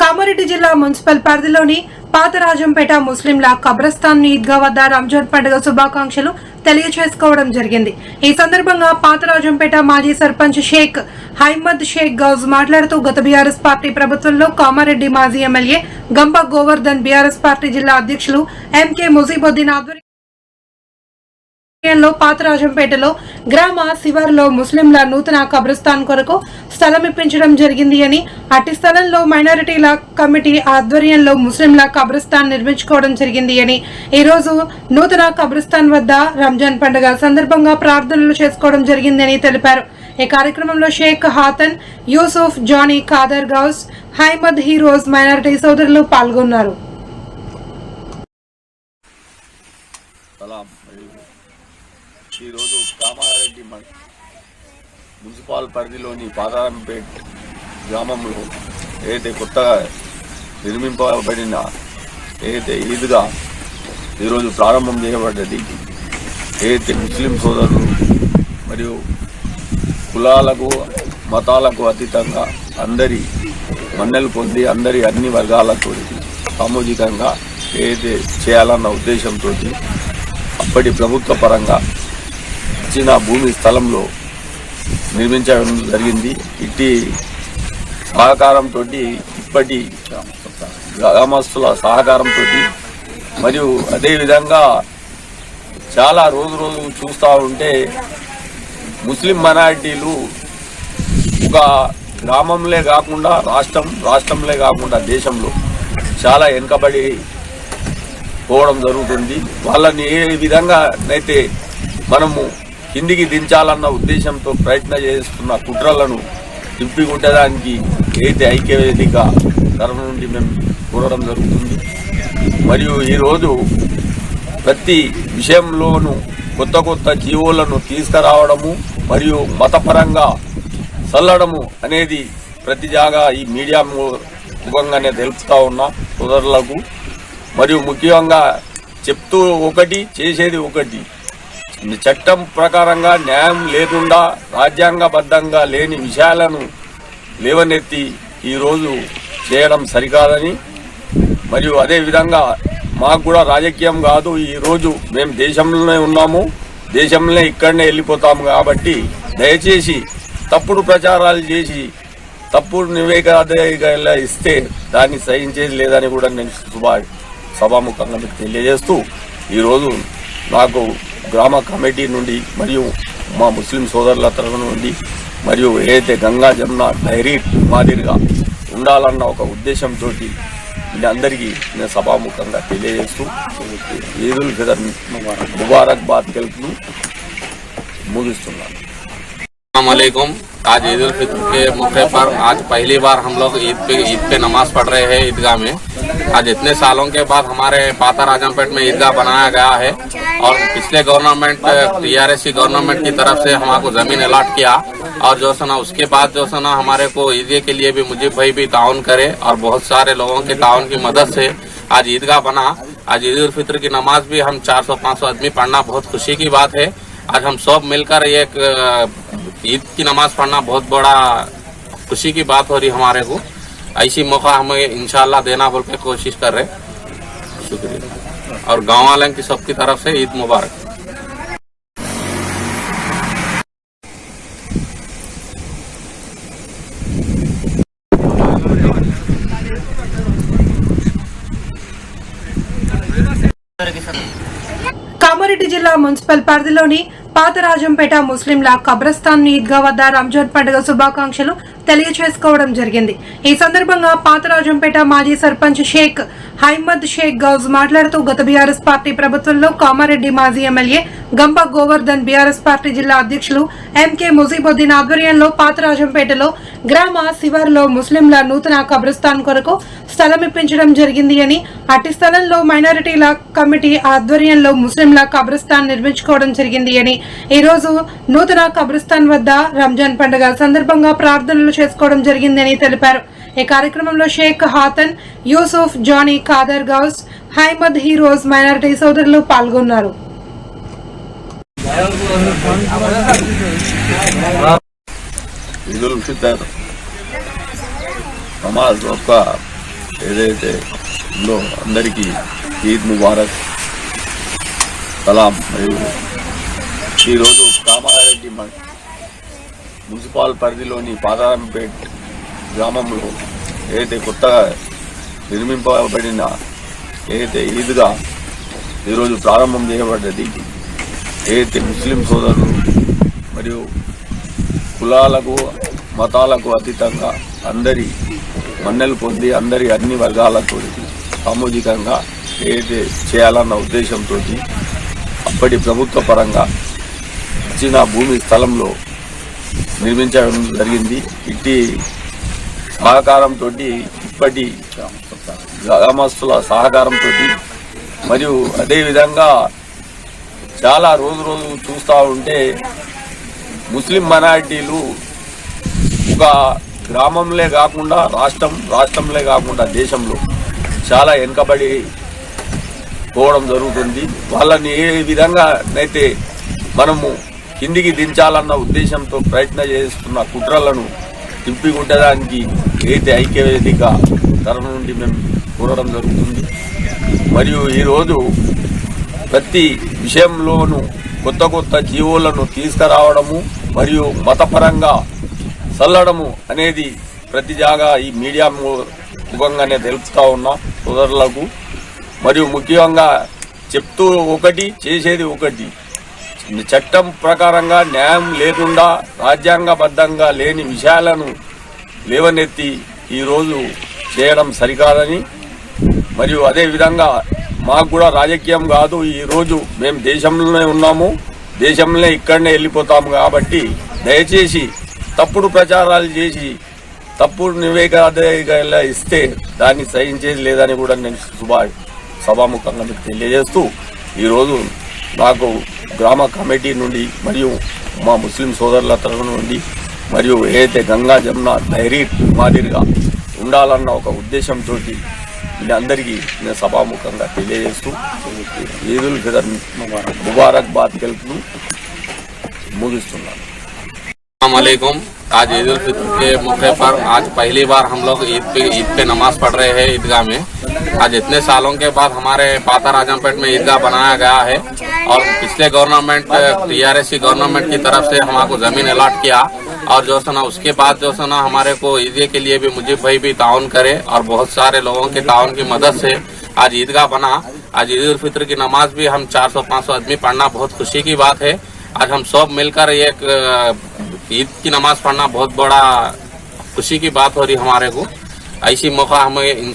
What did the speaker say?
కామారెడ్డి జిల్లా మున్సిపల్ పరిధిలోని పాతరాజంపేట ముస్లింల కబ్రస్థాన్ ఈద్గా వద్ద రంజాన్ పండుగ శుభాకాంక్షలు తెలియజేసుకోవడం జరిగింది. ఈ సందర్భంగా పాతరాజంపేట మాజీ సర్పంచ్ షేక్ హైమద్ షేక్ గౌజ్ మాట్లాడుతూ గత బీఆర్ఎస్ పార్టీ ప్రభుత్వంలో కామారెడ్డి మాజీ ఎమ్మెల్యే గంప గోవర్ధన్ బీఆర్ఎస్ పార్టీ జిల్లా అధ్యక్షులు ఎంకే ముజీబుద్దీన్ ఆధ్వర్యం లో పాతరాజంపేటలో గ్రామ శివారులో ముస్లింల నూతన కబ్రస్థాన్ కొరకు స్థలం ఇప్పించడం జరిగింది అని అట్టి స్థలంలో మైనారిటీల కమిటీ ఆధ్వర్యంలో ముస్లింల కబ్రస్థాన్ నిర్మించుకోవడం జరిగింది అని ఈ రోజు నూతన కబ్రస్థాన్ వద్ద రంజాన్ పండుగ సందర్భంగా ప్రార్థనలు చేసుకోవడం జరిగిందని తెలిపారు. ఈ కార్యక్రమంలో షేక్ హాతన్ యూసుఫ్ జానీ ఖాదర్ గౌస్ హైమద్ హీరోస్ మైనారిటీ సోదరులు పాల్గొన్నారు సలాం మరియు ఈరోజు కామారెడ్డి మున్సిపాల్ మున్సిపల్ పరిధిలోని పాదారంపేట్ గ్రామంలో ఏదైతే కొత్తగా నిర్మింపబడిన ఏదైతే ఈద్గా ఈరోజు ప్రారంభం చేయబడ్డది ఏదైతే ముస్లిం సోదరులు మరియు కులాలకు మతాలకు అతీతంగా అందరి మన్నెలు పొంది అందరి అన్ని వర్గాలతో సామూహికంగా ఏదైతే చేయాలన్న ఉద్దేశంతో అప్పటి ప్రభుత్వ పరంగా ఇచ్చిన భూమి స్థలంలో నిర్మించడం జరిగింది. ఇట్టి సహకారంతో ఇప్పటి గ్రామస్తుల సహకారంతో మరియు అదేవిధంగా చాలా రోజు రోజు చూస్తూ ఉంటే ముస్లిం మైనారిటీలు ఒక గ్రామంలే కాకుండా రాష్ట్రం రాష్ట్రంలే కాకుండా దేశంలో చాలా వెనుకబడి పోవడం జరుగుతుంది. వాళ్ళని ఏ విధంగా అయితే మనము కిందికి దించాలన్న ఉద్దేశంతో ప్రయత్నం చేస్తున్న కుట్రలను తిప్పికొట్టడానికి ఏదైతే ఐక్యవేదిక తరఫు నుండి మేము కోరడం జరుగుతుంది. మరియు ఈరోజు ప్రతి విషయంలోనూ కొత్త కొత్త జీవోలను తీసుకురావడము మరియు మతపరంగా చల్లడము అనేది ప్రతి జాగా ఈ మీడియా ముఖంగానే తెలుపుతా ఉన్నా సోదరులకు. మరియు ముఖ్యంగా చెప్తూ ఒకటి చేసేది ఒకటి. చట్టం ప్రకారంగా న్యాయం లేకుండా రాజ్యాంగబద్ధంగా లేని విషయాలను లేవనెత్తి ఈరోజు చేయడం సరికాదని మరియు అదే విధంగా మాకు కూడా రాజకీయం కాదు. ఈరోజు మేము దేశంలోనే ఉన్నాము. దేశంలోనే ఇక్కడనే వెళ్ళిపోతాము కాబట్టి దయచేసి తప్పుడు ప్రచారాలు చేసి తప్పుడు నివేదికలు ఇస్తే దాన్ని సహించేది లేదని కూడా నేను సభాముఖంగా మీకు తెలియజేస్తూ ఈరోజు నాకు గ్రామ కమిటీ నుండి మరియు మా ముస్లిం సోదరుల తరఫు నుండి మరియు ఏదైతే గంగా జమున డైరీ మాదిరిగా ఉండాలన్న ఒక ఉద్దేశంతో అందరికీ నేను సభాముఖంగా తెలియజేస్తూ ఈదుల్ ఫిదర్ ముబారక్ బాద్ ముగిస్తున్నాను. वालेकुम आज ईद उल फित्र के मौके पर आज पहली बार हम लोग ईद पे ईद पे नमाज़ पढ़ रहे हैं ईदगाह में। आज इतने सालों के बाद हमारे पाता राजमपेट में ईदगाह बनाया गया है और पिछले गवर्नमेंट, टीआरएस की गवर्नमेंट की तरफ़ से हमारे ज़मीन अलाट किया और जो है ना उसके बाद जो है ना हमारे को ईदगाह के लिए भी मुजीब भाई भी ताउन करे और बहुत सारे लोगों के ताउन की मदद से आज ईदगाह बना। आज ईद उल फित्र की नमाज़ भी हम 400-500 आदमी पढ़ना बहुत खुशी की बात है। आज हम सब मिलकर एक ईद की नमाज पढ़ना बहुत बड़ा खुशी की बात हो रही हमारे को ऐसी मौका हमें इंशाल्लाह देना बोल के कोशिश कर रहे शुक्रिया और गांव वालों की सबकी तरफ से ईद मुबारक కామారెడ్డి జిల్లా మున్సిపల్ పరిధిలోని పాతరాజంపేట ముస్లింల కబ్రస్థాన్ ఈద్గా వద్ద రంజాన్ పండుగ శుభాకాంక్షలు తెలియజేసుకోవడం జరిగింది. ఈ సందర్భంగా పాతరాజంపేట మాజీ సర్పంచ్ షేక్ హైమద్ షేక్ గౌజ్ మాట్లాడుతూ గత బీఆర్ఎస్ పార్టీ ప్రభుత్వంలో కామారెడ్డి మాజీ ఎమ్మెల్యే గంప గోవర్ధన్ బీఆర్ఎస్ పార్టీ జిల్లా అధ్యక్షులు ఎంకే ముజీబుద్దీన్ ఆధ్వర్యంలో పాతరాజంపేటలో గ్రామ శివారులో ముస్లింల నూతన కబ్రస్థాన్ కొరకు స్థలం ఇప్పించడం జరిగింది అని అట్టి స్థలంలో మైనారిటీల కమిటీ ఆధ్వర్యంలో ముస్లింల కబ్రస్థాన్ నిర్మించుకోవడం జరిగింది అని ఈ రోజు నూతన కబ్రిస్తాన్ వద్ద రంజాన్ పండుగ సందర్భంగా ప్రార్థనలు చేసుకోవడం జరిగిందని తెలిపారు. ఈ కార్యక్రమంలో షేక్ హాతన్ యూసుఫ్ జానీ ఖాదర్ గౌస్ హైమద్ హీరోస్ మైనారిటీ సోదరులు పాల్గొన్నారు. నమాజ్ ఏదైతే ఉందో అందరికీ ఈద్ ముబారక్ సలాం మరియు ఈరోజు కామారెడ్డి మున్సిపాల్ మున్సిపల్ పరిధిలోని పాదారంపేట్ గ్రామంలో ఏదైతే కొత్తగా నిర్మింపబడిన ఏదైతే ఈద్గా ఈరోజు ప్రారంభం చేయబడ్డది ఏదైతే ముస్లిం సోదరులు మరియు కులాలకు మతాలకు అతీతంగా అందరి మన్నెలు పొంది అందరి అన్ని వర్గాలతో సామూహికంగా ఏదైతే చేయాలన్న ఉద్దేశంతో అప్పటి ప్రభుత్వ పరంగా ఇచ్చిన భూమి స్థలంలో నిర్మించడం జరిగింది. ఇట్టి సహకారంతో ఇప్పటి గ్రామస్తుల సహకారంతో మరియు అదేవిధంగా చాలా రోజు రోజు చూస్తూ ఉంటే ముస్లిం మైనార్టీలు ఒక గ్రామంలే కాకుండా రాష్ట్రం రాష్ట్రంలే కాకుండా దేశంలో చాలా వెనుకబడి పోవడం జరుగుతుంది. వాళ్ళని ఏ విధంగా అయితే మనము కిందికి దించాలన్న ఉద్దేశంతో ప్రయత్నం చేస్తున్న కుట్రలను తిప్పికొట్టడానికి ఏదైతే ఐక్యవేదిక తరఫు నుండి మేము కోరడం జరుగుతుంది. మరియు ఈరోజు ప్రతి విషయంలోనూ కొత్త కొత్త జీవోలను తీసుకురావడము మరియు మతపరంగా చల్లడము అనేది ప్రతి జాగా ఈ మీడియా ముఖంగానే తెలుపుతా ఉన్నా సోదరులకు. మరియు ముఖ్యంగా చెప్తూ ఒకటి చేసేది ఒకటి. చట్టం ప్రకారంగా న్యాయం లేకుండా రాజ్యాంగబద్ధంగా లేని విషయాలను లేవనెత్తి ఈరోజు చేయడం సరికాదని మరియు అదే విధంగా మాకు కూడా రాజకీయం కాదు. ఈరోజు మేము దేశంలోనే ఉన్నాము. దేశంలోనే ఇక్కడనే వెళ్ళిపోతాము కాబట్టి దయచేసి తప్పుడు ప్రచారాలు చేసి తప్పుడు నివేదికలు ఇస్తే దాన్ని సహించేది లేదని కూడా నేను శుభ సభాముఖంగా మీకు తెలియజేస్తూ ఈరోజు నాకు గ్రామ కమిటీ నుండి మరియు మా ముస్లిం సోదరుల తరఫు నుండి మరియు ఏదైతే గంగా జమున డైరీ మాదిరిగా ఉండాలన్న ఒక ఉద్దేశంతో మీ అందరికీ నేను సభాముఖంగా తెలియజేస్తూ ఈదుల్ ఫిదర్ ముబారక్బాద్ గెలుపును ముగిస్తున్నాను. అస్సలం आज ईद उल फित्र के मौके पर आज पहली बार हम लोग ईद पे ईद पे नमाज़ पढ़ रहे हैं ईदगाह में। आज इतने सालों के बाद हमारे पातर आजमपेट में ईदगाह बनाया गया है और पिछले गवर्नमेंट, टीआरएस की गवर्नमेंट की तरफ़ से हमको ज़मीन अलॉट किया और जो है ना उसके बाद जो है ना हमारे को ईदे के लिए भी मुझे भाई भी ताउन करे और बहुत सारे लोगों के ताउन की मदद से आज ईदगाह बना। आज ईद उल फित्र की नमाज़ भी हम 400-500 आदमी पढ़ना बहुत खुशी की बात है। आज हम सब मिलकर एक ईद की नमाज़ पढ़ना बहुत बड़ा खुशी की बात हो रही हमारे को। ऐसी मौका हमें